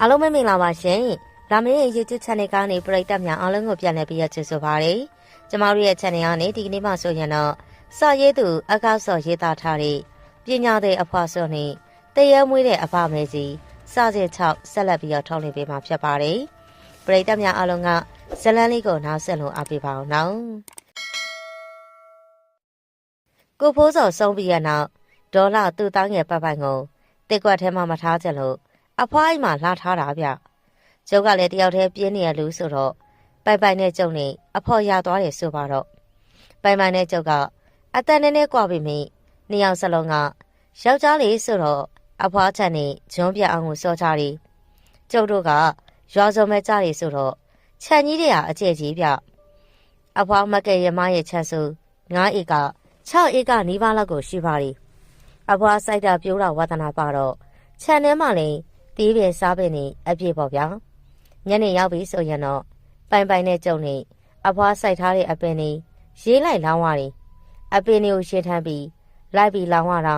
အားလုံးပဲမင်္ဂလာပါရှင်။လာမင်းရဲ့ YouTube channel ကနေပရိသတ်များအားလုံးကိုပြန်လည်ပြီးရချစ်ဆိုပါရစေ။ကျမတို့ရဲ့ channel ကနေဒီကနေ့မှဆိုရင်တော့စာရေးသူအကောက်စော်ရေးသားထားတဲ့ပညာတဲ့အဖွားစောနဲ့တရေမွေးတဲ့အဖမဲစီစာစစ်6ဆက်လက်ပြီးတော့ထုတ်လွှင့်ပေးမှာဖြစ်ပါတယ်။ပရိသတ်များအားလုံးကဇလန်းလေးကိုနားဆက်လို့အားပေးပါအောင်နော်။ကိုဖိုးစော်ဆုံးပြီးရနောက်ဒေါ်လာသူ့သားငယ်ပတ်ပိုင်ကိုတက်ကွက်ထဲမှာမထားကြလို့ အဖွားအိမ်မှာလာထားတာဗျကျုပ်ကလည်းတယောက်တည်းပြင်းနေရလူဆိုတော့ပိုင်ပိုင်နဲ့ကျုံနေအဖော်ရသွားတယ်ဆိုပါတော့ပိုင်ပိုင်နဲ့ကျုပ်ကအတန်နဲ့နဲ့ကြွပြီမိနှစ်ယောက်စလုံးကယောက်ျားလေးဆိုတော့အဖွားချန်နေဂျွန်းပြအောင်ကိုစောကြတယ်ကျုပ်တို့ကရွာစုံမဲ့ကြတယ်ဆိုတော့ခြံကြီးတွေဟာအကျဲကြီးဗျအဖွားမကဲရမရဲ့ခြံစု9ဧက6ဧကနီးပါးလောက်ကိုရှိပါရီအဖွားစိုက်တာပြိုးတာဝါသနာပါတော့ခြံထဲမှာလည်း တီးပင်စားပင်နေအပြည့်ပေါ့ဗျာညနေရောက်ပြီဆိုရင်တော့ပိုင်ပိုင်နဲ့ကြုံနေအဖွားစိုက်ထားတဲ့အပင်နေရေးလိုက်လောင်းသွားတယ်အပင်တွေကိုရှင်းထမ်းပြီးလိုက်ပြီးလောင်းရတာ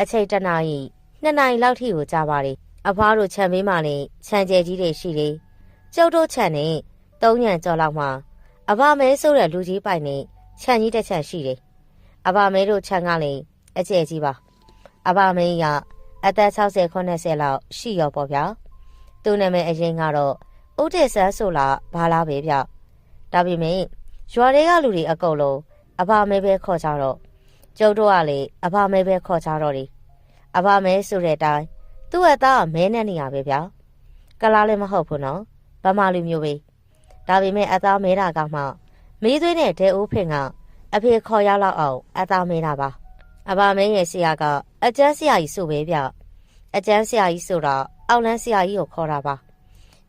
အချိန်တနာရီနှစ်နာရီလောက်ထိကိုကြာပါတယ်အဖွားတို့ခြံဘေးမှာနေခြံကျဲကြီးတွေရှိတယ်ကျုပ်တို့ခြံနေသုံးညံကျော်လောက်မှာအဘမဲဆိုတဲ့လူကြီးပိုင်နေခြံကြီးတစ်ချက်ရှိတယ်အဘမဲတို့ခြံကလည်းအကျဲကြီးပါအဘမဲက အသက်60 80လောက်ရှိရောပေါ့ဗျာသူ့နာမည်အရင်ကတော့ဦးတေဆန်းဆိုလားဘာလားပဲဗျဒါပေမဲ့ရွာတွေကလူတွေအကုန်လုံးအဘမဲပဲခေါ်ကြတော့ကျုပ်တို့ကလေအဘမဲပဲခေါ်ကြတော့တယ်အဘမဲဆိုတဲ့အတိုင်းသူ့အသားကမဲနဲ့နေရပဲဗျာကလားလည်းမဟုတ်ဘူးနော်ဗမာလူမျိုးပဲဒါပေမဲ့အသားမဲတာကမှမေးသွင်းတဲ့ဒဲအိုးဖင်ကအဖေခေါ်ရလောက်အောင်အသားမဲတာပါ အဘမင်းရဲ့ဆရာကအကျန်းဆရာကြီးဆိုပဲဗျအကျန်းဆရာကြီးဆိုတာအောက်လန်းဆရာကြီးကိုခေါ်တာပါ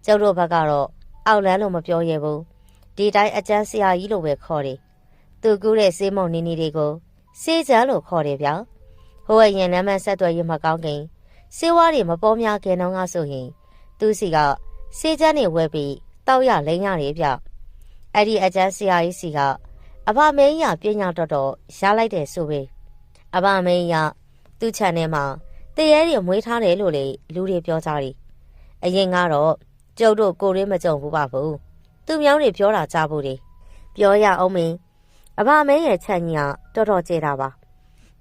ကျုပ်တို့ဘက်ကတော့အောက်လန်းလို့မပြောရဘူးဒီတိုင်းအကျန်းဆရာကြီးလို့ပဲခေါ်တယ်သူကူးတဲ့စေးမုံနီနီတွေကိုစေးချမ်းလို့ခေါ်တယ်ဗျဟိုအရင်လမ်းမဆက်သွယ်ရေးမကောင်းခင်စေးဝါးတွေမပေါ်များခင်တော့ကဆိုရင် သူစီကစေးချမ်းတွေဝဲပြီးတောက်ရလိမ့်ရတယ်ဗျအဲ့ဒီအကျန်းဆရာကြီးစီကအဘမင်းရပညာတော်တော်ရလိုက်တယ်ဆိုပဲ အဘမင်းရသူ့ခြံထဲမှာတရေတွေမွေးထားတယ်လို့လေလူတွေပြောကြတယ်အရင်ကတော့ကျုပ်တို့ကိုရင်းမကြုံဘူးပါဘူးသူမြောင်းတွေပြောတာကြားဖို့တယ်ပြောရအောင်မင်းအဘမင်းရဲ့ခြံကြီးကတော်တော်ကျေတာပါ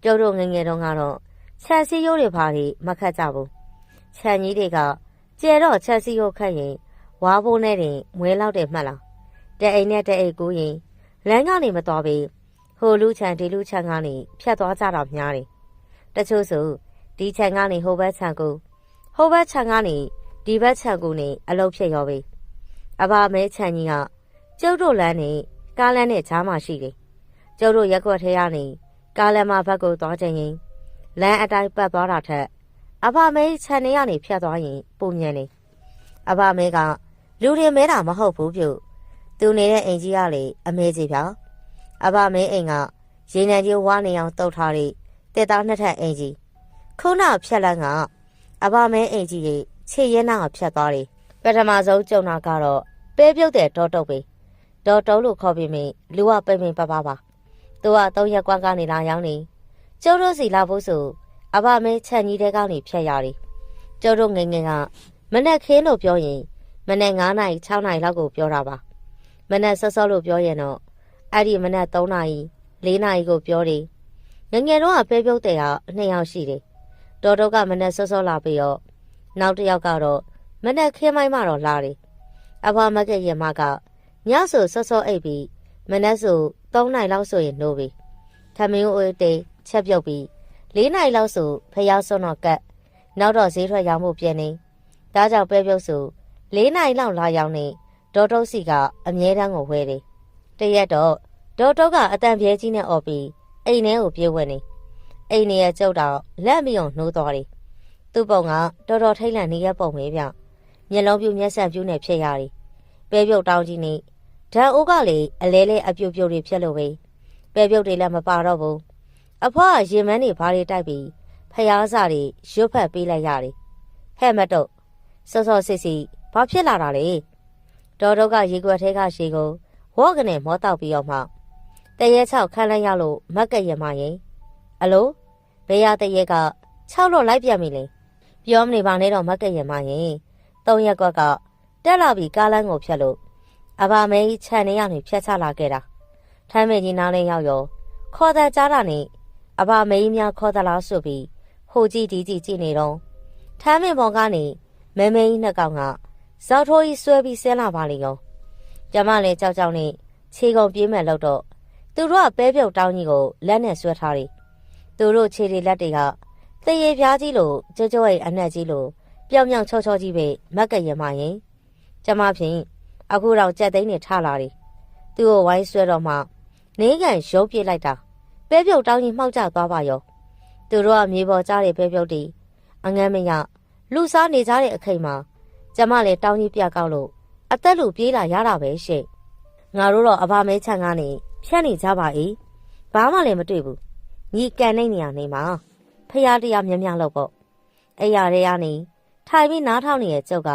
ကျုပ်တို့ငငယ်တုန်းကတော့ခြံစည်းရိုးတွေဘာတွေမခတ်ကြဘူးခြံကြီးတွေကကျဲတော့ခြံစည်းရိုးခတ်ရင်ဝါဖို့နဲ့တင်မွဲလောက်တယ်မှတ်လားတဲ့အိမ်နဲ့တဲ့အိမ်ကူးရင်လမ်းကနေမတော်ပြီ ဟိုလူချံဒီလူချံကနေဖြတ်သွားကြတော့များတယ်တချို့ဆိုဒီခြံကနေဟိုဘက်ခြံကိုဟိုဘက်ခြံကနေဒီဘက်ခြံကိုနေအလုပ်ဖြစ်ရောပြီအဘမဲခြံကြီးကကျုပ်တို့လမ်းနေကားလမ်းနဲ့ကြားမှာရှိတယ်ကျုပ်တို့ရက်ွက်ထဲကနေကားလမ်းမှာဘက်ကိုသွားခြင်းရင်လမ်းအတိုင်းပတ်သွားတာထက်အဘမဲခြံနေကနေဖြတ်သွားရင်ပုံမြန်နေအဘမဲကလူတွေမဲတာမဟုတ်ဘူးပြုသူနေတဲ့အိမ်ကြီးကလေအမဲကြီးပြောင် အဘမဲအိမ်ကရေနံကြီးဝါနေအောင်တုတ်ထားတဲ့တက်သားနှစ်ထပ်အိမ်ကြီးခုနဖြက်လန်းကအဘမဲအိမ်ကြီးရဲ့ခြေရဲနာကဖြတ်သွားတယ်ပထမဆုံးကြုံတာကတော့ပဲပြုတ်တဲ့ဒေါ်တုတ်ပဲဒေါ်တုတ်လို့ခေါ်ပြီးမိလူကပိမ့်ပိမ့်ပါပါပါသူကသုံးရက်ကွမ်းကနေလာရောက်နေကျုပ်တို့စီလာဖို့ဆိုအဘမဲခြံကြီးတဲကနေဖြတ်ရတယ်ကျုပ်တို့ငငယ်ကမနဲ့ခင်းလို့ပြောရင်မနဲ့9နာရီ6နာရီလောက်ကိုပြောတာပါမနဲ့ဆော့ဆော့လို့ပြောရင်တော့ အဲ့ဒီမနဲ့3နာရီ4နာရီကိုပြောတယ်ငငယ်တော့ကပဲပြုတ်တဲ့ဟာနှစ်ယောက်ရှိတယ်ဒေါ်တော့ကမနဲ့ဆော့ဆော့လာပြီးတော့နောက်တစ်ယောက်ကတော့မနဲ့ခင်းမိုင်းမှတော့လာတယ်အဘမကရဲ့မကညဆိုဆော့ဆော့အိပ်ပြီးမနဲ့ဆို3နိုင်လောက်ဆိုရင်နိုးပြီထမင်းအိုးတေးချက်ပြုတ်ပြီး၄နိုင်လောက်ဆိုဖျောက်စွန်းတော့ကတ်နောက်တော့ဈေးထွက်ရောက်မှုပြင်းနေဒါကြောင့်ပဲပြုတ်ဆို၄နိုင်လောက်လာရောက်နေဒေါ်တုတ်စီကအမြဲတမ်းကိုဝဲတယ်တရက်တော့ ဒေါ်တုတ်ကအတန်ပြဲကြီးနဲ့អော်ပြီးအိမ်ထဲကိုပြေးဝင်နေအိမ်နေရကျုပ်တော့လက်မယုံနှိုးသွားတယ်သူ့ပုံကတော်တော်ထိတ်လန့်နေရပုံပဲဗျမျက်လုံးပြူမျက်စံပြူနဲ့ဖြစ်ရတယ်ပဲပြုတ်တောင်းကြီးနေဓာတ်အိုးကလေအလဲလဲအပြူပြူတွေဖြစ်လို့ပဲပဲပြုတ်တွေလည်းမပါတော့ဘူးအဖွားကရင်မန်းတွေဘာတွေတိုက်ပြီးဖျားစာတွေရွတ်ဖက်ပေးလိုက်ရတယ်ဟဲ့မတော့စောစောစစ်စီဘာဖြစ်လာတာလဲတော်တော့ကရေကွက်ထဲကရေကိုဝေါ့ကနေမောတောက်ပြီးတော့မှ တရဲချောက်ခန်းလိုက်ရလို့မက်ကရမရင်အလိုဘေးရတရဲက6လို့လိုက်ပြန်ပြီလေပြောမနေပါနဲ့တော့မက်ကရမရင်သုံးရက်ကွက်ကတက်လာပြီးကားလမ်းကိုဖြတ်လို့အဘာမဲကြီးခြံနေရနေဖြတ်ချလာခဲ့တာထမ်းမင်းကြီးနားလေးရောက်ရောခေါ်တဲ့ကြားတာနဲ့အဘာမဲကြီးများခေါ်သလားဆိုပြီးဟိုကြည့်ဒီကြည့်ကြည့်နေတော့ထမ်းမင်းပေါ်ကနေမဲမဲကြီးနှစ်ကောင်ကဇောက်ထိုးကြီးဆွဲပြီးဆင်းလာပါလေရောကျမလည်းကြောက်ကြောက်နဲ့ခြေကုန်ပြေးမဲ့လို့တော့ သူတို့ကပဲပြုတ်တောင်းကြီးကိုလက်နဲ့ဆွဲထားတယ်သူတို့ခြေတွေလက်တွေကတရေပြားကြီးလိုကြွကြွရဲ့အနက်ကြီးလိုပျောင်ပျောင်ချောချောကြီးပဲမက်ကရမရင်ကျမဖြင့်အခုတော့ကြက်သိန်းနဲ့ထလာတယ်သူ့ကိုဝိုင်းဆွဲတော့မှနေကန်ရုပ်ပြစ်လိုက်တာပဲပြုတ်တောင်းကြီးမှောက်ကျသွားပါရောသူတို့ကမြေပေါ်ကြားတဲ့ပဲပြုတ်တီအငမ်းမရလူစားနေကြတဲ့အခိတ်မှာကျမလည်းတောင်းကြီးပြကောက်လို့အသက်လူပြေးလာရတာပဲရှင့်ငါတို့တော့အဘာမဲချန်ကနေ ဖြတ်နေကြပါ၏ဘာမှလည်းမတွေ့ဘူးညီကန်နေနေရနေမှာဖះတရားမြမြလို့ပေါ့အဲ့ရတဲ့ကနေထိုင်ပြီးနားထောင်နေတဲ့ကျုပ်က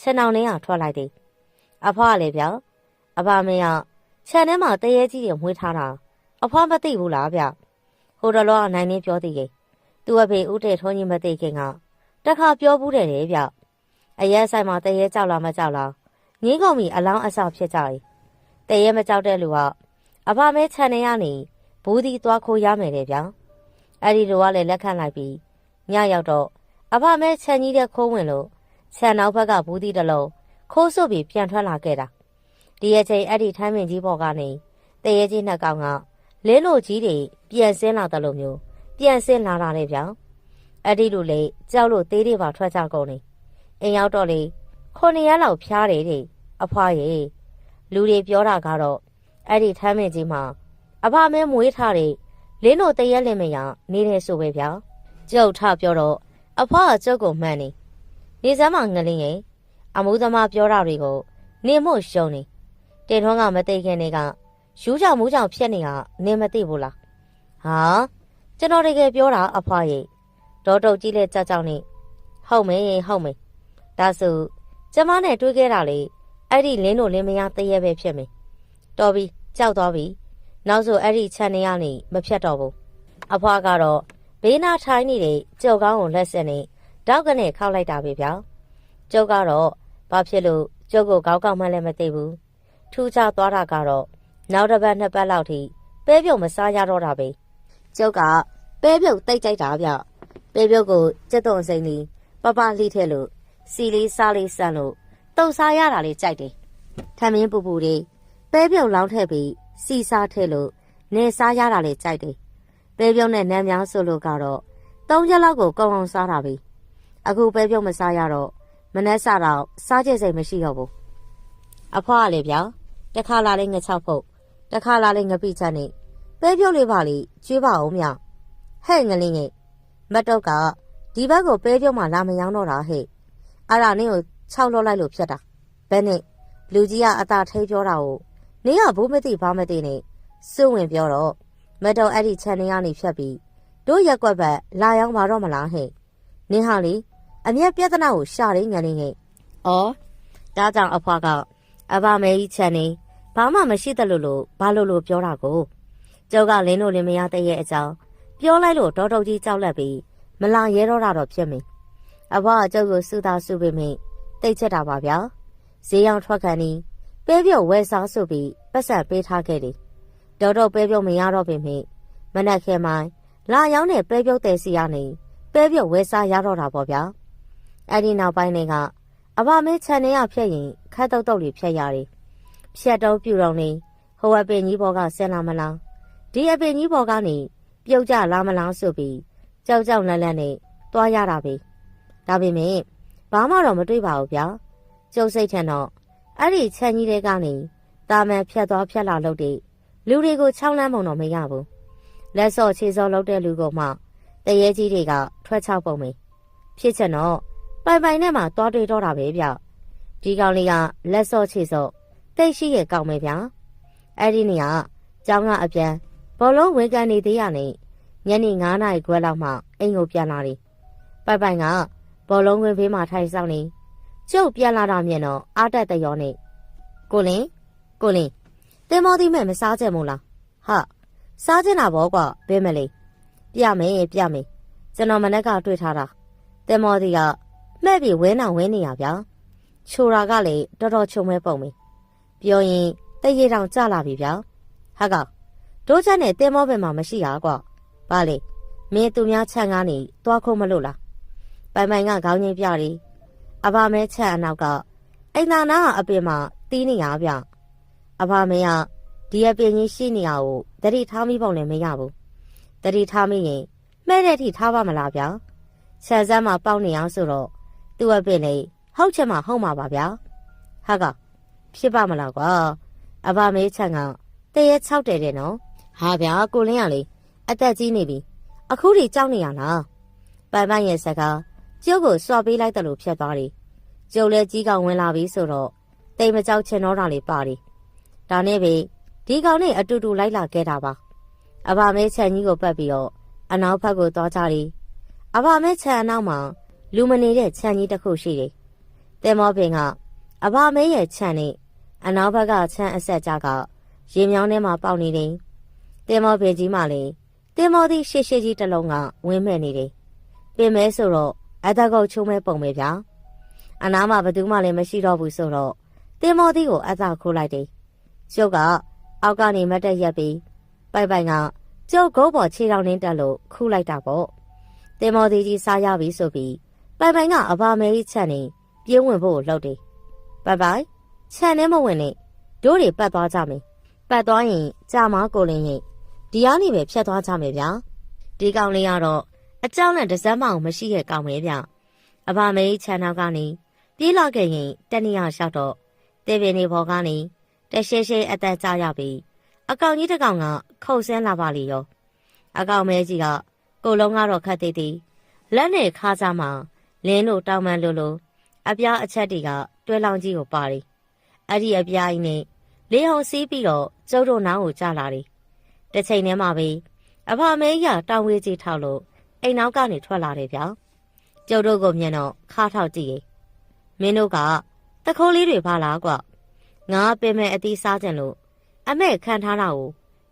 ခြံအောင်ထဲကထွက်လိုက်တယ်အဖွားလည်းဗျအဘာမင်းကခြံထဲမှာတရေကြီးတွေမွေးထားတာအဖွားမသိဘူးလားဗျဟိုတလောအနိုင်နေပြောသေးတယ်သူ့အဖေဦးတဲ့ထုံးကြီးမသိခင်ကတခါပြောဘူးတယ်လေဗျအရက်ဆိုင်မှာတရေကြောက်လာမကြောက်လားငင်းကုန်ပြီအလောင်းအဆောက်ဖြစ်ကြတယ်တရေမကြောက်တဲ့လူက အဖမဲခြံနေရနေဘူးဒီသွားခိုးရမယ်လေဗျာအဲ့ဒီလိုကလည်းလက်ခံလိုက်ပြီးညရောက်တော့အဖမဲခြံကြီးတဲ့ခိုးဝင်လို့ခြံနောက်ဘက်ကဘူးဒီတစ်လုံးခိုးဆုပ်ပြီးပြန်ထွက်လာခဲ့တာဒီအချိန်အဲ့ဒီထမ်းမင်ကြီးဘော်ကနေတရေကြီးနှစ်ကောင်ကလင်းလို့ကြီးတွေပြန်ဆင်းလာတယ်လို့မျိုးပြန်ဆင်းလာတာလေဗျာအဲ့ဒီလိုလေကြောက်လို့သေးတွေပါထွက်ကြကုန်နေအိမ်ရောက်တော့လေခုနှစ်ရက်လောက်ဖျားတယ်တဲ့အဖွားရေလူတွေပြောတာကတော့ အဲ့ဒီထမ်းမင်ကြီးမှာအဖမဲမွေးထားတဲ့လင်းတို့တရက်လင်မယာနေတယ်ဆိုပဲဗျာကျုပ်ထပြောတော့အဖွားကကျုပ်ကိုမှန်နေနေစမ်းမငလင်းရဲ့အမိုးသမားပြောတာတွေကိုနေမို့ရှုံနေတင်ထွန်းကမသိခင်နေကယူးကြောင်မူးကြောင်ဖြစ်နေတာနေမသိဘူးလားဟာကျွန်တော်တကယ်ပြောတာအဖွားရဲ့ဒေါ်တုတ်ကြီးလက်ကြကြောင်နေဟုတ်မေဟုတ်မေဒါဆိုကျမနဲ့တွေ့ခဲ့တာလေအဲ့ဒီလင်းတို့လင်းမယားတရက်ပဲဖြစ်မယ် တော်ပြီကြောက်သွားပြီနောက်ဆိုအဲ့ဒီခြံနေရနေမဖြတ်တော့ဘူးအဖွားကတော့ဘေးနာထိုင်းနေတဲ့ကြောက်ကောင်းကိုလက်ဆက်နေတောက်ကနေခောက်လိုက်တာပဲဗျာကျုပ်ကတော့ဘာဖြစ်လို့ကျုပ်ကိုကောက်ကောက်မှလည်းမသိဘူးထူးခြားသွားတာကတော့နောက်တစ်ပတ်နှစ်ပတ်လောက်ထိပဲပြုတ်မစားရတော့တာပဲကျုပ်ကပဲပြုတ်တိတ်ကြိုက်တာဗျပဲပြုတ်ကိုစက်တုံစိမ့်လီပပလှိထဲလို့စီလေးစားလေးဆန့်လို့တုံစားရတာလေးကြိုက်တယ်ထမင်းပူပူလေး ပဲပြုတ်လောင်းထည့်ပြီးစီစားထည့်လို့နေစားရတာလေးကြိုက်တယ်ပဲပြုတ်နဲ့နမ်းများဆိုလို့ကတော့သုံးချက်လောက်ကိုကောင်းအောင်စားတာပဲအခုပဲပြုတ်မစားရတော့မနှက်စားတော့စားကြစိတ်မရှိတော့ဘူးအဖွားကလည်းဗျာတခါလာလေးငချောက်ဖို့တခါလာလေးငပိချက်နဲ့ပဲပြုတ်လေးပါလေကျွေးပါအောင်မြဟဲ့ငလင်းရဲ့မတ်တော့ကဒီဘက်ကိုပဲပြုတ်မှလာမယောင်းတော့တာဟဲ့အဲ့ဒါနင်းကိုခြောက်လို့လိုက်လို့ဖြစ်တာဘယ်နဲ့လူကြီးကအသာထိပြောတာကို နင်းကဘူးမသိဘာမသိနဲ့စွဝင်ပြောတော့မတ်တော့အဲ့ဒီခြံနေရနေဖြတ်ပြီးတို့ရက်ွက်ဘက်လာရောက်มาတော့မလားဟဲ့နင်းဟာလေအမျက်ပြဿနာကိုရှာရင်းငလင်းဟဲ့ဩဒါကြောင့်အဖွားကအဘမဲကြီးခြံနေဘာမှမရှိသလိုလိုဘာလို့လို့ပြောတာကိုကျောက်ကလင်းတို့လင်းမရတဲ့ရဲ့အကြောင်းပြောလိုက်လို့ဒေါ်တုတ်ကြီးကြောက်လက်ပြီးမလာရဲတော့တာတော့ဖြစ်မင်းအဘကကျုပ်ကိုစူတာစူပေမိတိတ်ချက်တာပါဗျာဈေးရောင်ထွက်ခံနီး ပဲပြုတ်ဝဲစားဆိုပြီးပတ်ဆက်ပေးထားခဲ့တယ်ဒေါ်တော့ပဲပြုတ်မရတော့ပေမိမနက်ခဲမိုင်းလာရောက်တဲ့ပဲပြုတ်တဲ့စီကနေပဲပြုတ်ဝဲစားရတော့တာပေါ့ဗျာအဲ့ဒီနောက်ပိုင်းတွေကအဘမဲခြံနေရဖြက်ရင်ခတ်တုတ်တုတ်လေးဖြက်ရတယ်ဖြက်တော့ပြူတော့နေဟိုအပင်ကြီးဘောကဆင်းလာမလားဒီအပင်ကြီးဘောကနေပြုတ်ကြလာမလားဆိုပြီးကြောက်ကြောက်လန့်လန့်နဲ့တွားရတာပဲဒါပေမဲ့ဘာမှတော့မတွေ့ပါဘူးဗျာကျုပ်စိတ်ထင်တော့ အဲ့ဒီခြံကြီးတွေကနေတာမန်ဖြတ်သွားဖြတ်လာလို့တဲ့လူတွေကိုချောင်းလန်းပုံတော့မရဘူးလက်စော့ခြေစော့လုပ်တဲ့လူကမှတရေကြီးတွေကထွက်ချောက်ပုံမေဖြစ်ချက်တော့ပိုင်ပိုင်နဲ့မှသွားတွေ့တော့တာပဲဗျဒီကောင်လေးကလက်စော့ခြေစော့တိတ်ရှိရဲ့ကောင်းမယ်ဗျာအဲ့ဒီနေကကျောင်းကအပြန်ဘောလုံးဝင်ကန်နေသေးရနဲ့ညနေ9နာရီခွဲလောက်မှအိမ်ကိုပြန်လာတယ်ပိုင်ပိုင်ကဘောလုံးဝင်ဖေးမှာထိုင်ဆောင်နေ ကျုပ်ပြန်လာတာမြင်တော့အားတက်တရောနဲ့ကိုလင်းကိုလင်းတင်မောသီးမဲ့မစားကြမို့လားဟာစားကျင်တာဘောကွာဘဲမလေးပြမယ်ပြမယ်ကျွန်တော်မနေ့ကတွေ့ထားတာတင်မောသီးကမှဲ့ပြီးဝဲနောင်ဝဲနေရဗျာချိုတာကလည်းတော်တော်ချုံမဲပုံပဲပြောရင်တရေတောင်ကြလာပြီဗျာဟာကောင်တို့ချက်နဲ့တင်းမောပင်မှာမရှိရကွာဘာလေမင်းသူများချက်ကားနေသွားခုံးမလို့လားပိုင်ပိုင်ကခေါင်းကြီးပြတယ် အဘမဲချက်အနောက်ကအိမ်သာနာကအပင်မှာတီးနေရဗျအဘမဲကဒီအပင်ကြီးရှိနေရကိုတတိထားမိပုံလည်းမရဘူးတတိထားမိရင်မဲ့တဲ့အထိထားပါမလားဗျာဆန်စမ်းမှာပေါက်နေအောင်ဆိုတော့သူ့အပင်လေးဟုတ်ချက်မှဟုတ်မှာပါဗျာဟာကဖြစ်ပါမလားကွာအဘမဲချန်ကတရေ၆တယ်တဲ့နော်ဟာဗျာကိုလင်းရလေအသက်ကြီးနေပြီအခုထိကြောက်နေရလားပိုင်ပိုင်ရဲ့စကား ကျုပ်ကိုစွာပေးလိုက်တယ်လို့ဖြတ်သွားတယ်ကျုပ်လည်းကြီးကောင်ဝင်လာပြီဆိုတော့တိမ်မကြောက်ချင်တော့တာလေးပါတယ်ဒါနဲ့ပဲဒီကောင်နဲ့အတူတူလိုက်လာခဲ့တာပါအဘမဲချန်ကြီးကိုပတ်ပြီးတော့အနောက်ဘက်ကိုသွားကြတယ်အဘမဲချန်အနောက်မှာလူမနေတဲ့ခြံကြီးတစ်ခုရှိတယ်။တဲမောပင်ကအဘမဲရဲ့ခြံနဲ့အနောက်ဘက်ကခြံအဆက်ကြကရေမြောင်းထဲမှာပေါက်နေတယ်။တဲမောပင်ကြီးမှလည်းတဲမောသည့်ရှေ့ရှေ့ကြီးတစ်လုံးကဝင်းမဲ့နေတယ်။ပင်မဲဆိုတော့ အသက်ကုတ်ချုံမဲပုံပဲဗျာ။အနားမှာဘသူမှလည်းမရှိတော့ဘူးဆိုတော့တဲမောသည့်ကိုအသက်ခိုးလိုက်တယ်။ကျုပ်ကအောက်ကနေမတ်တက်ရက်ပြီးပိုက်ပိုင်ကကျုပ်ဂုတ်ပေါ်ခြေထောက်နှင်းတက်လို့ခူးလိုက်တာပေါ့။တဲမောသည့်ကြီးစားရပြီဆိုပြီးပိုင်ပိုင်ကအဘာမဲကြီးချက်နေပြေးဝင်ဖို့လှုပ်တယ်။ပိုင်ပိုင်ခြံထဲမဝင်နဲ့တို့တွေပတ်သွားကြမယ်။ပတ်သွားရင်ကြာမကိုလင်းရင်ဒီအားနေပဲဖြတ်သွားကြမယ်ဗျာ။ဒီကောင်လေးကတော့ အကြောင်းနဲ့တစမ်းမအောင်မရှိတဲ့ကောင်ပဲဗျ။အဘာမဲကြီးခြံနောက်ကနေပြေးလာခဲ့ရင်တနည်းအားလျှောက်တော့တေပင်နေဘော်ကနေတရှဲရှဲအသက်ကြရပြီ။အကောင်ကြီးတစ်ကောင်ကခုတ်ဆင်းလာပါလေရော။အကောင်မဲကြီးကကိုလုံးကတော့ခတ်သေးသေးလက်နဲ့ခါစားမှာလင်းတို့တောင်ပန်လိုလိုအပြားအချက်တွေကတွဲလောင်ကြီးကိုပါတယ်။အဲ့ဒီအပြားကြီးနဲ့လေဟုံစီးပြီးတော့ကျုပ်တို့နားကိုကြလာတယ်။တစ်ချိန်တည်းမှာပဲအဖမဲရတောင်ဝေးကြီးထောက်လို့ အိမ်နောက်ကနေထွက်လာတယ်ဗျာ။ကျုပ်တို့ကိုမြင်တော့ခါထောက်ကြည့်ရေ။မင်းတို့ကတခိုးလေးတွေပါလားကွ။ငါပင်မဲ့အသီးစားကြလို့အမဲခံထားတာကို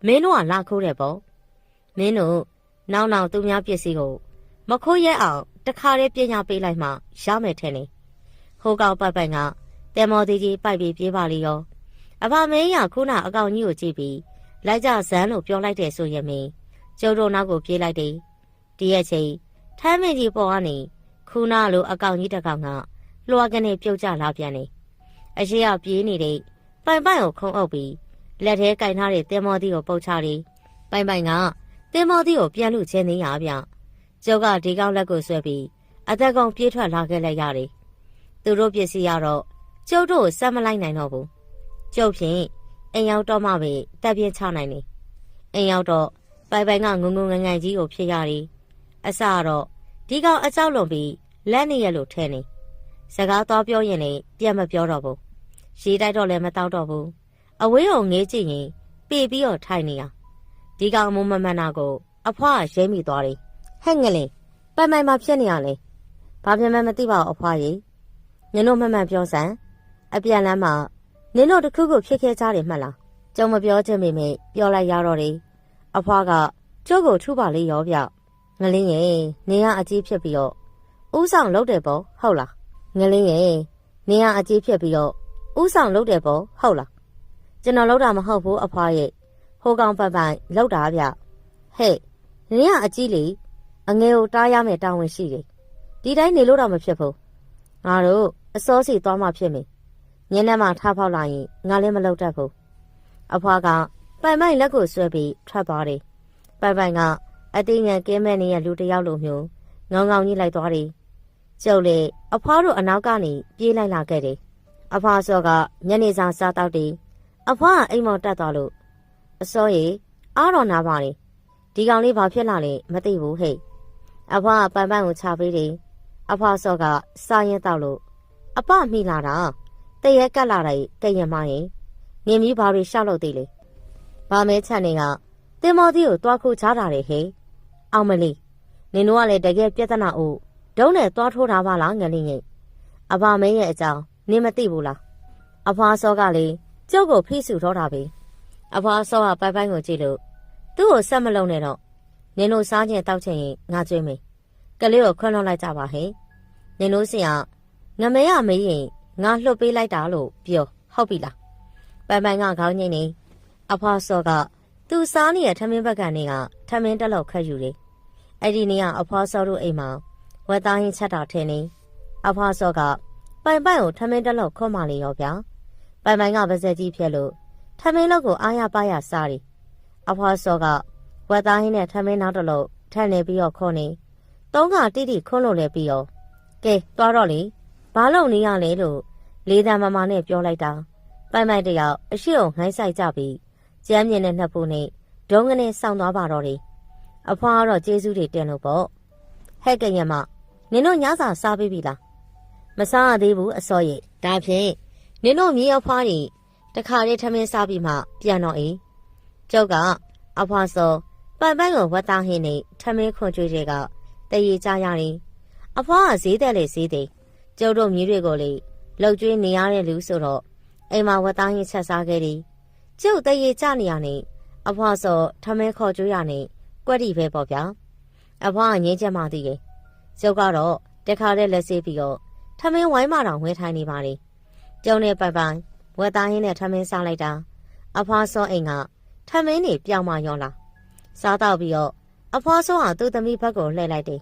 မင်းတို့ကလာခိုးတယ်ပေါ့။မင်းတို့နောက်နောက်သူများပစ္စည်းကိုမခိုးရဲအောင်တခါတည်းပညာပေးလိုက်မှရမယ်ထင်နေဟိုကောင်ပိုက်ပိုင်ကတဲမော်သေးကြီးပိုက်ပြီးပြေးပါလေရောအဖမင်းရခုနအကောင်ကြီးကိုကြည့်ပြီးလိုက်ကြဇန်းလို့ပြောလိုက်တယ်ဆိုရင်မင်းကျုပ်တို့နောက်ကိုပြေးလိုက်တယ် ဒီရဲ့ချိန်ထမ်းမင်းကြီးပေါ်ကနေခုနလိုအကောင်ကြီးတစ်ကောင်ကလွှာကနေပြုတ်ကျလာပြန်နေအရှိရပြေးနေတဲ့ပိုင်ပိုင်ကိုခုံအုပ်ပြီးလက်ထဲကင်ထားတဲ့တဲမော်သီးကိုပုတ်ချတယ်ပိုင်ပိုင်ကတဲမော်သီးကိုပြန်လို့ချင်းသေးရဗျကျုပ်ကဒီကောင်လက်ကိုဆွဲပြီးအသက်ကောင်ပြေးထွက်လာခဲ့လိုက်ရတယ်။သူတို့ပစ္စည်းရတော့ကျုပ်တို့စက်မလိုက်နိုင်တော့ဘူး။ကျုပ်ဖြင့်အိမ်ရောက်တော့မှပဲတက်ပြင်းချနိုင်တယ်။အိမ်ရောက်တော့ပိုင်ပိုင်ကငုံငုံငငိုင်ကြီးကိုဖြစ်ရတယ်။ အစတော့ဒီကောင်အကြောက်လွန်ပြီးလက်နေရလို့ထဲနေ။စကားတော့ပြောရင်လည်းပြန်မပြောတော့ဘူး။ရေးတိုက်တော့လည်းမတောက်တော့ဘူး။အဝေးကိုငေးကြည့်ရင်ပြေးပြီးတော့ထိုင်နေရ။ဒီကောင်မမမှန်တာကိုအဖွားရဲမိသွားတယ်ဟဲ့ငလင်ပိုင်ပိုင်မှာဖြစ်နေရလဲဘာပြန်မှမသိပါဘူးအဖွားကြီးနင်တို့မှန်မှန်ပြောစမ်းအပြန်လမ်းမှာနင်တို့တခုခုဖြစ်ခဲ့ကြတယ်မှတ်လားကျုံမပြောချင်ပေမဲ့ပြောလိုက်ရတော့တယ်အဖွားကကျုပ်ကိုထူပါလေရောဗျ ငလင်းရဲ့နင်ကအကြီးဖြစ်ပြီးတော့ဥဆောင်လုပ်တယ်ပေါ့ဟုတ်လားငလင်းရဲ့နင်ကအကြီးဖြစ်ပြီးတော့ဥဆောင်လုပ်တယ်ပေါ့ဟုတ်လားကျွန်တော်လုပ်တာမဟုတ်ဘူးအဖွားရဲ့ဟိုကောင်ပိုင်ပိုင်လုပ်တာဗျဟဲ့နင်ကအကြီးလေအငယ်ကိုတားရမယ်တာဝန်ရှိတယ်။ဒီတိုင်းနေလို့တော့မဖြစ်ဘူး။ငါတို့အစောစီသွားမှဖြစ်မယ်။ညနေမှထားဖောက်လာရင်ငါလည်းမလုပ်တတ်ဘူး။အဖွားကပိုင်ပိုင်လက်ကိုဆွဲပြီးထွက်သွားတယ်။ပိုင်ပိုင်က အသိဉာဏ်ကင်းမဲ့နေတဲ့လူတစ်ယောက်လိုမျိုးငောင်းငောင်းကြီးလိုက်သွားတယ်။ကျုပ်လေအဖွားတို့အနောက်ကနေပြေးလိုက်လာခဲ့တယ်။အဖွားစောကညနေစာစားတော့တယ်။အဖွားကအိမ်မော်တက်သွားလို့အစောရေအားတော်နာပါလေ။ဒီကောင်လေးဘာဖြစ်လာလဲမသိဘူးဟဲ့။အဖွားကပန်ပန်ကိုချပေးတယ်အဖွားစော့ကစားရင်တောက်လို့အပမိလာတာတရက်ကက်လာတယ်တရမရင်နင်မီးဘာတွေရှောက်လို့သေးလေဘာမဲချက်နေကတင်မော်သီကိုတွားခုချတာတယ်ဟေး အောင်မလီနင်တို့ကလည်းတကယ်ပြဿနာအို့ဒုံးနဲ့တွားထိုးတာပါလားငလင်းကြီးအဖမင်းရဲ့အကြောင်းနင်မသိဘူးလားအဖွားစောကလေကျုပ်ကိုဖိစုထောတာပဲအဖွားစောကပိုင်ပိုင်ကိုကြည့်လို့သူ့ကိုဆက်မလုံးနဲ့တော့နင်တို့စားခြင်းတောက်ခြင်းရင်ငါကြွေးမယ်ကလေးကိုခွန်းလွှတ်လိုက်ကြပါဟဲ့နင်တို့စီကငမဲရမေးရင်ငါလွတ်ပေးလိုက်တာလို့ပြောဟုတ်ပြီလားပိုင်ပိုင်ကခေါင်းငိမ့်နေအဖွားစောကသူစားနေတဲ့ထမင်းဘက်ကနေကထမင်းတက်လောက်ခတ်ယူတယ် အဲ့ဒီနေ့ကအဖွားစောတို့အိမ်မှာဝက်သားဟင်းချက်တာထင်းနေအဖွားစောကပိုင်ပိုင်ကိုထမင်းတက်လောက်ခွတ်မှလေရောဗျာပိုင်ပိုင်ကပါဇက်ကြီးဖြစ်လို့ထမင်းလောက်ကိုအားရပါရစားတယ်အဖွားစောကဝက်သားဟင်းနဲ့ထမင်းနောက်တစ်လုံးထပ်နေပြီးတော့ခွန်နေသုံးကတိတိခွန်းလို့လဲပြီးရောကဲသွားတော့လေဘာလို့နေရလဲလို့လေးသားမမနဲ့ပြောလိုက်တာပိုင်ပိုင်တယောက်အရှိအောင်ငိုင်းဆိုင်ကြပြီးကျမ်းမြင်တဲ့နှစ်ဖူးနဲ့ဒုံးကနေစောင့်သွားပါတော့တယ် အဖွားကတော့ကျေးဇူးတွေတင်လို့ပေါ့ဟဲ့ကညမနင်တို့ညစာစားပြီးပြီလားမစားရသေးဘူးအစောရဲ့ဒါဖြင့်နင်တို့မြေအဖွားကြီးတခါလေးထမင်းစားပြီးမှပြန်တော့အေးကျုပ်ကအဖွားစောပိုင်ပိုင်ကိုဝတ်သားဟင်းနဲ့ထမင်းခွန်ကျွေးတွေကတရေကြရတယ်အဖွားကဈေးတက်လေဈေးတယ်ကျုပ်တို့မြေတွေကိုလေလှုပ်ကျွေးနေရတဲ့လူဆိုတော့အိမ်မှာဝတ်သားဟင်းချက်စားခဲ့တယ်ကျုပ်တရေကြနေရနေအဖွားစောထမင်းခေါ်ကျွေးရနေ ကွက်တီပဲပေါ့ဗျာအဖွားကငင်းချက်မှသိတယ်ကျုပ်ကတော့တခါတည်းလက်ဆေးပြီးတော့ထမင်းဝိုင်းမတောင်ဝဲထိုင်နေပါလေကျုံနဲ့ပိုင်ပိုင်ဝတ်သားဟင်းနဲ့ထမင်းစားလိုက်တာအဖွားစောအိမ်ကထမင်းနေပြောင်းမရောလားစားတော့ပြီးတော့အဖွားစောဟာသူ့သမီးဘက်ကိုလှည့်လိုက်တယ်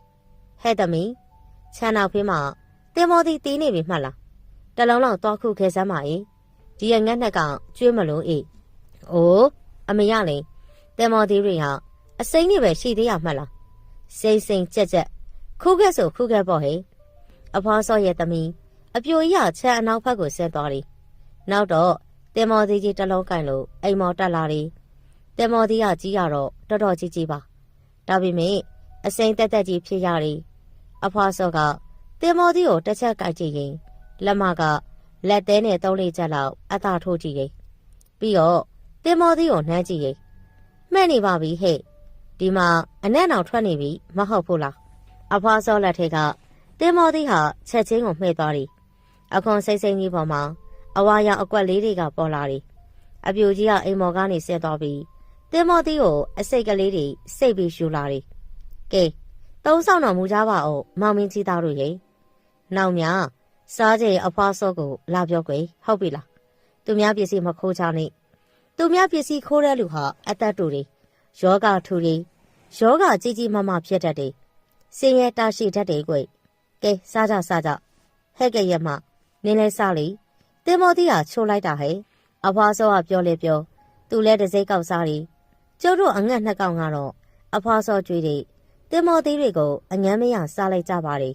ဟဲ့သမီးချမ်းနောက်ဖေးမှာတင်မော်တီတီးနေပြီမှတ်လားတလုံးလောက်သွားခုခဲစမ်းပါအေးဒီရငက်နဲ့ကောင်ကျွေးမလို့အေးအိုးအမေရလေတင်မော်တီတွေဟာ အစိမ့်နေပဲရှိသေးရမှတ်လားစိမ့်စိမ့်ကြက်ကြက်ခုခဲဆိုခုခဲပေါ့ဟေးအဖွားစောရဲ့သမီးအပြိုကြီးကချမ်းအနောက်ဘက်ကိုဆဲသွားတယ်နောက်တော့တင်မော်တီကြီးတလုံးကင်လို့အိမ်မော်တက်လာတယ်တင်မော်တီကကြီးရတော့တော်တော်ကြီးကြီးပါဒါပေမဲ့အစိမ့်တက်တက်ကြီးဖြစ်ရတယ်အဖွားစောကတင်မော်တီကိုတစ်ချက်ကြိုက်ကြည့်ရင်လက်မကလက်သေးနဲ့သုံးလေးချက်လောက်အသာထိုးကြည့်ရင်ပြီးတော့တင်မော်တီကိုနှမ်းကြည့်ရင်မှဲ့နေပါပြီဟဲ့ ဒီမှာအနက်အောင်ထွက်နေပြီမဟုတ်ဘူးလားအဖွားစောလက်ထက်ကတင်မော်တီဟာချက်ချင်းကိုမှဲ့သွားတယ်အခွန်စိတ်စိတ်ကြီးပေါ်မှာအဝါရောင်အကွက်လေးတွေကပေါ်လာတယ်အပြူကြီးကအိမ်မော်ကနေဆဲသွားပြီးတင်မော်တီကိုအစိတ်ကလေးတွေစိတ်ပြီးယူလာတယ်ကဲသုံးဆောင်တော်မူကြပါအောင်မောင်မင်းကြီးသားတို့ရေနောက်များစားကြအဖွားစောကိုလာပြောကွယ်ဟုတ်ပြီလားသူများပစ္စည်းမခိုးချနဲ့သူများပစ္စည်းခိုးတဲ့လူဟာအသက်တူတွေ ယောဂထူတွေယောဂကြီးကြီးမားမားဖြစ်တတ်တယ်စင်ရဲတာရှိတတ်တယ်ကွယ်ကဲစားကြစားကြဟဲ့ကဲ့ရမနင်းလဲစားလေတင်မောတီကချိုးလိုက်တာဟဲ့အဖွားစောကပြောလေပြောသူလဲတစိမ့်ကောက်စားတယ်ကျုပ်တို့အငတ်နှစ်ကောင်ကတော့အဖွားစောကြွေးတယ်တင်မောသေးတွေကိုအငမ်းမရစားလိုက်ကြပါလေ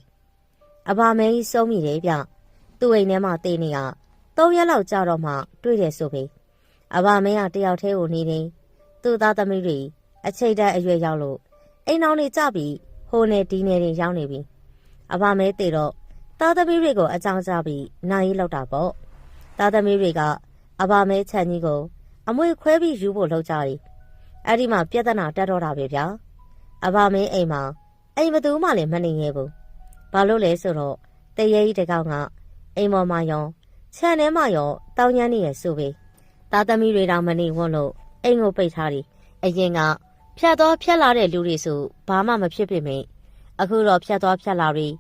အဘာမဲကြီးစုံးမိတယ်ဗျသူ့အိမ်ထဲမှာတေးနေရသုံးရက်လောက်ကြာတော့မှတွေ့တယ်ဆိုပြီးအဘာမဲကတယောက်တည်းကိုနေနေ သူ့သားသမီးတွေအချိတ်တဲ့အရွယ်ရောက်လို့အိမ်အောင်နေကြပြီးဟိုနေဒီနေတွေရောက်နေပြီအဘာမဲတေတော့သားသမီးတွေကိုအကြောင်းကြားပြီးနိုင်ရေးလောက်တာပေါ့သားသမီးတွေကအဘာမဲချန်ကြီးကို အမွေခွဲပြီးယူဖို့လောက်ကြတယ်အဲ့ဒီမှာပြဿနာတက်တော့တာပဲဗျာအဘမင်းအိမ်မှာအိမ်ဘသူမှလည်းမနေခဲ့ဘူးဘာလို့လဲဆိုတော့တရေကြီးတကောင်ကအိမ်ပေါ်မှာရောခြံထဲမှာရောတောင်းညမ်းနေရဆိုပေသားသမီးတွေတောင်မနေဝွန်းလို့ အိမ်ကိုပိတ်ထားတယ်အရင်ကဖြတ်သွားဖြတ်လာတဲ့လူတွေဆိုဘာမှမဖြစ်ပေမဲ့အခုတော့ဖြတ်သွားဖြတ်လာပြီး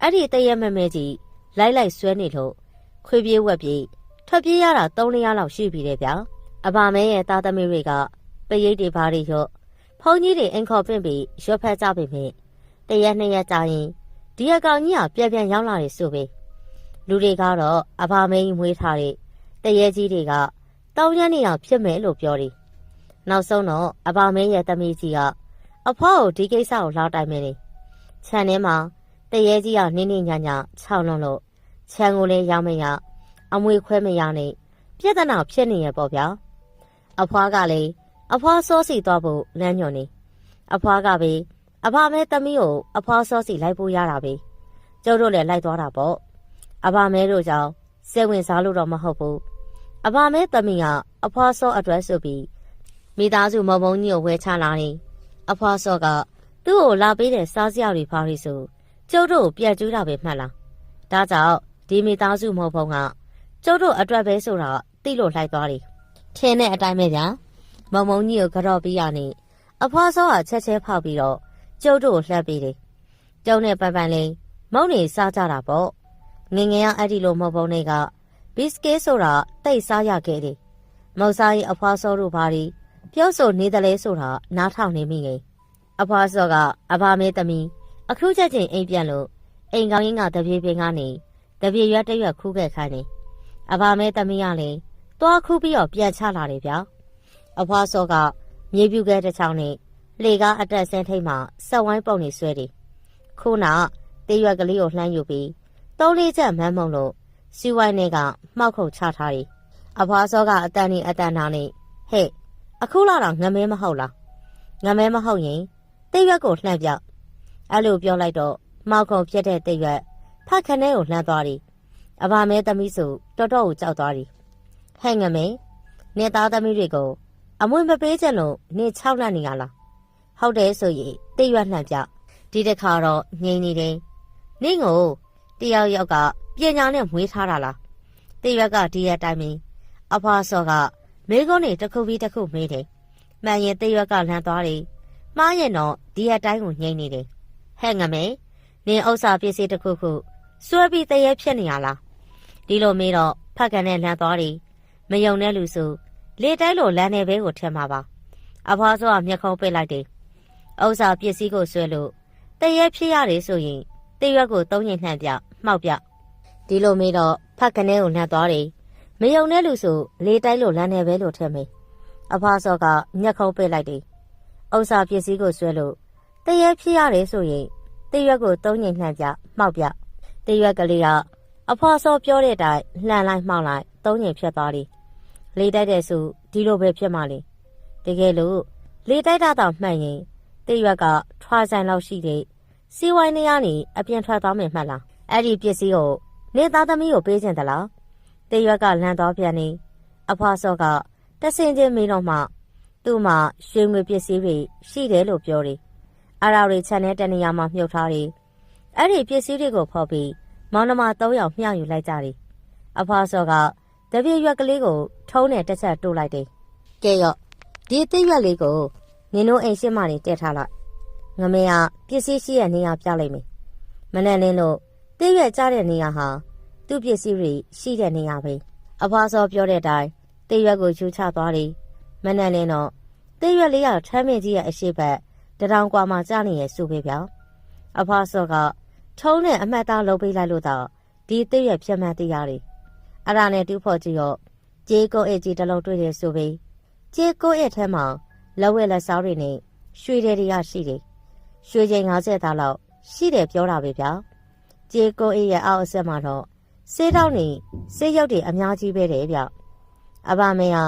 အဲ့ဒီတရေမမဲကြီးလိုက်လိုက်ဆွဲနေလို့ခွေးပြေးဝက်ပြေးထွက်ပြေးရတာ၃လျလောက်ရှိပြီတဲ့ဗျာအဘမဲရဲ့သားသမီးတွေကပရိတ်တွေဘာတွေရော့ဖုန်းကြီးတွေအင်ခေါ်ပင့်ပြီးရွက်ဖက်ကြပေမဲ့တရက်နှစ်ရက်ကြာရင်ဒီအကောင်ကြီးကပြန်ပြန်ရောက်လာတယ်ဆိုပဲလူတွေကတော့အဖာမင်းမွေးထားတဲ့တရဲကြီးတွေကတောင်းရမ်းနေအောင်ဖြစ်မယ်လို့ပြောတယ် နောက်ဆုံးတော့အဖာမင်းရဲ့သမီးကြီးကအဖွားကိုဒီကိစ္စကိုလောက်တိုင်မယ်နေခြံထဲမှာတရဲကြီးကနင်းနေညညခြောက်လွန်းလို့ခြံကိုလည်းရောင်းမရအမွေခွဲမရနဲ့ပြဿနာဖြစ်နေရပေါ့ဗျာအဖွားကလည်းအဖွားစောစီသွားဖို့လမ်းညွန်နေအဖွားကပဲအဖမဲသမီးကိုအဖွားစောစီလိုက်ဖို့ရတာပဲကျုပ်တို့လည်းလိုက်သွားတာပေါ့အဖမဲတို့ကြောင့်စိတ်ဝင်စားလို့တော့မဟုတ်ဘူးအဖမဲသမီးကအဖွားစောအတွက်ဆိုပြီး မိသားစုမဘုံကြီးကိုဝဲချလာနေအဖွားစောကသူ့ကိုလာပေးတဲ့စားစရာတွေဖားလို့ဆိုကျုပ်တို့ကိုပြက်ကျူးတာပဲမှတ်လားဒါကြောင့်ဒီမိသားစုမဘုံကကျုပ်တို့အတွက်ပဲဆိုတာသိလို့လိုက်သွားတယ်ထင်းတဲ့အတိုင်းပဲဗျာမုံမုံကြီးကိုကြော့ပြီးရနေအဖွားစောကချက်ချဲဖောက်ပြီးတော့ကျုပ်တို့ကိုလှက်ပေးတယ်ကျုံနဲ့ပန်ပန်လေးမုံနေစားကြတာပေါ့ငငယ်ရအဲ့ဒီလိုမဟုတ်ဘုံတွေကဘစ်ကစ်ဆိုတာတိတ်စားရခဲ့တယ်မောက်စားရဲ့အဖွားစောတို့ဘာတွေ ပြောဆိုနေတယ်လဲဆိုတာနားထောင်နေမိငယ်အဖွားစောကအဘာမဲသမီးအခုချက်ချင်းအိမ်ပြန်လို့အိမ်ကောင်းရင်းကတပြေပင်ကနေတပြေရွက်တရွက်ခူးခဲ့ခိုင်းနေအဘာမဲသမီးကလည်းတွားခူးပြီးတော့ပြန်ချလာတယ်ဗျာအဖွားစောကမြေပြူခဲတစ်ချောင်းနဲ့လေကားအတက်ဆင်းထိတ်မှဆက်ဝိုင်းပုံနေဆွဲတယ်ခုနတေးရွက်ကလေးကိုလှမ်းယူပြီးသုံးလေးချက်မန်းမုံလို့စီဝိုင်းနဲ့ကမှောက်ခုတ်ချထားတယ်အဖွားစောကအတန်နဲ့အတန်နာနဲ့ဟဲ့ အခုလာတော့ငမဲမဟုတ်လားငမဲမဟုတ်ရင်တေးရွက်ကိုလှမ်းပြအဲ့လိုပြောလိုက်တော့မှောက်ခုတ်ပြက်တဲ့တေးရွက်ဖတ်ခနဲကိုလှမ်းသွားတယ်အဘာမဲသမီးဆိုတော်တော်ကိုကြောက်သွားတယ်ဟဲ့ငမဲနေသားသမီးတွေကိုအမွေမပေးချက်လို့နေ၆လန့်နေရလားဟုတ်တယ်ဆိုရင်တေးရွက်လှမ်းပြဒီတစ်ခါတော့ငြိမ်နေတယ်နင့်ကိုတယောက်ယောက်ကပညာနဲ့မွေးထားတာလားတေးရွက်ကဒီရက်တိုင်းမင်းအဖွားစောက မေကုန်းနေတစ်ခုပြီးတစ်ခုမေးတယ်မှန်ရင်တေးရွက်ကလှမ်းသွားတယ်မှားရင်တော့ဒီရက်တိုင်းကိုငြိမ်နေတယ်ဟဲ့ငမဲနင်ဥစ္စာပစ္စည်းတစ်ခုခုစွဲပြီးတရေဖြစ်နေရလားဒီလိုမေးတော့ဖက်ကန်နဲ့လှမ်းသွားတယ်မယုံတဲ့လူစုလေတိုင်းလိုလမ်းနေဘဲကိုထင်မှာပါအဖွားစောကမျက်ခုံးပိတ်လိုက်တယ်ဥစ္စာပစ္စည်းကိုဆွဲလို့တရေဖြစ်ရတယ်ဆိုရင်တေးရွက်ကိုသုံးရင်နှံ့ပြမှောက်ပြဒီလိုမေးတော့ဖက်ကနေကိုနှံ့သွားတယ် မယုံတဲ့လူဆိုလေတိုင်းလိုလမ်းနေပဲလို့ထင်မေအဖားစောကမျက်ခုံးပိတ်လိုက်တယ်ဥစ္စာပစ္စည်းကိုဆွဲလို့တရေဖြစ်ရတယ်ဆိုရင်တေးရွက်ကိုသုံးရင်နှံ့ပြမှောက်ပြတေးရွက်ကလေးကအဖွားစောပြောတဲ့အတိုင်းလှန်လိုက်မှောက်လိုက်သုံးရင်ဖြစ်သွားတယ်လေတိုက်တဲ့ဆိုဒီလိုပဲဖြစ်မှလေတကယ်လို့လေတိုက်တာတော့မှန်ရင်တေးရွက်ကထွားဆိုင်လောက်ရှိတဲ့စီဝိုင်းနေရနေအပြင်ထွက်သွားမယ်မှတ်လားအဲ့ဒီပစ္စည်းကိုနေသားသမီးကိုပေးခြင်းတလား တေးရွက်ကလန်တော်ပြန်နေအဖွားစောကတဆင်ချင်းမေးတော့မှသူ့မှာရွှေငွေပစ္စည်းတွေရှိတယ်လို့ပြောတယ်အရာတွေခြံထဲတနေရာမှာမြုပ်ထားတယ်အဲ့ဒီပစ္စည်းတွေကိုဖော်ပြီးမောင်နှမ၃ယောက်မျှယူလိုက်ကြတယ်အဖွားစောကတပြည့်ရွက်ကလေးကိုထုံးနဲ့တစ်ချက်တိုးလိုက်တယ်ကဲရော့ဒီသိရွက်လေးကိုနင်တို့အိမ်ရှိမှနေတက်ထားလိုက်ငမေကပစ္စည်းရှိတဲ့နေရာပြလိုက်မယ်မနဲ့လင်းလို့တေးရွက်ကြတဲ့နေရာဟာ သူ့ပစ္စည်းတွေရှိတဲ့နေရာပဲအဖွားစောပြောတဲ့အတိုင်းတေးရွက်ကိုချူချသွားတယ်မနက်လင်းတော့တေးရွက်လေးရထမ်းမင်းကြီးရဲ့အရှိတ်တထောင်ကွာမှကြားနေရဲ့ဆိုပဲဗျာအဖွားစောကထုံးနဲ့အမှတ်သားလုပ်ပေးလိုက်လို့တော့ဒီတေးရွက်ပြတ်မှတ်သေးရတယ်အဲ့ဒါနဲ့တူးဖို့ကြည့်တော့ဂျေကိုအေဂျီတလုံးတွေ့တယ်ဆိုပြီးဂျေကိုအေထဲမှာလက်ဝဲလက်စားတွေနဲ့ရွှေတွေတွေရရှိတယ်ရွှေချိန်50သားလောက်ရှိတယ်ပြောတာပဲဗျာဂျေကိုအေရဲ့အောက်အဆက်မှာတော့ ဆေးတောက်နေဆေးရုပ်တွေအများကြီးပဲတယ်ဗျအဘမင်းက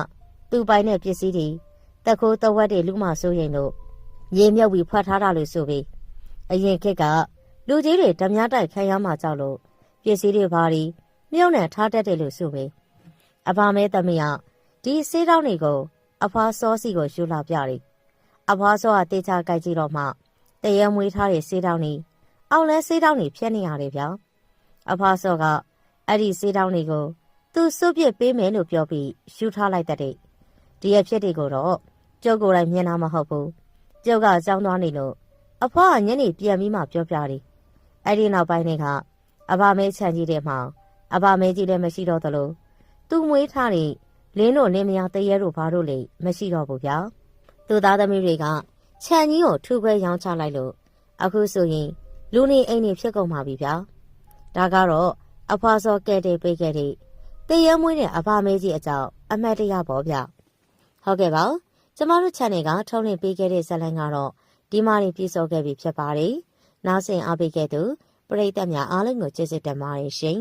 သူ့ပိုင်တဲ့ပစ္စည်းတွေတက်ခိုးတဝက်တွေလူမှဆိုရင်လို့ရေမြုပ်ပြီးဖွက်ထားတာလို့ဆိုပြီးအရင်ခေတ်ကလူကြီးတွေဓမြတိုက်ခံရမှကြောက်လို့ပစ္စည်းတွေဘာတွေမြုပ်နှံထားတတ်တယ်လို့ဆိုပြီးအဘမဲသမီးကဒီဆေးတောက်တွေကို အဖွားစောစီကိုယူလာပြတယ်အဖွားစောကတေချာကြိုက်ကြည့်တော့မှတရဲမွေးထားတဲ့ဆေးတောင်းနေအောင်လဲဆေးတောင်းနေဖြတ်နေရတယ်ဗျာအဖားစောက အဲ့ဒီဆေးတောင်းတွေကိုသူစွပ်ပစ်ပေးမယ်လို့ပြောပြီးယူထားလိုက်တဲ့ဒီရဖြစ်တွေကိုတော့ကျုပ်ကိုယ်တိုင်မြင်တာမဟုတ်ဘူးကျုပ်ကကြောင်းသွားနေလို့အဖွားကညနေပြန်ပြီးမှပြောပြတယ်အဲ့ဒီနောက်ပိုင်းတွေကအဘမဲချန်ကြီးတဲ့မှာအဘမဲကြီးလည်းမရှိတော့သလိုသူ့မွေးထားတဲ့လင်းတို့လင်းမယားတရဲတို့ဘာတို့လေမရှိတော့ဘူးဗျာသူသားသမီးတွေကခြံကြီးကိုထုခွဲရောင်းချလိုက်လို့အခုဆိုရင်လူနေအိမ်နေဖြစ်ကုန်ပါပြီဗျာဒါကတော့ အဖွာစောကဲတဲ့ပေးခဲ့တဲ့တရမွေးနဲ့အဖမဲကြီးအကြောင်းအမှတ်တရပေါ့ဗျဟုတ်ကဲ့ပါကျမတို့ channel ကထုံးလင်းပေးခဲ့တဲ့ဇာတ်လမ်းကတော့ဒီမှာနေပြည့်စုံခဲ့ပြီဖြစ်ပါတယ်နောက်ဆင်အားပေးခဲ့သူပရိသတ်များအားလုံးကိုကျေးဇူးတင်ပါတယ်ရှင်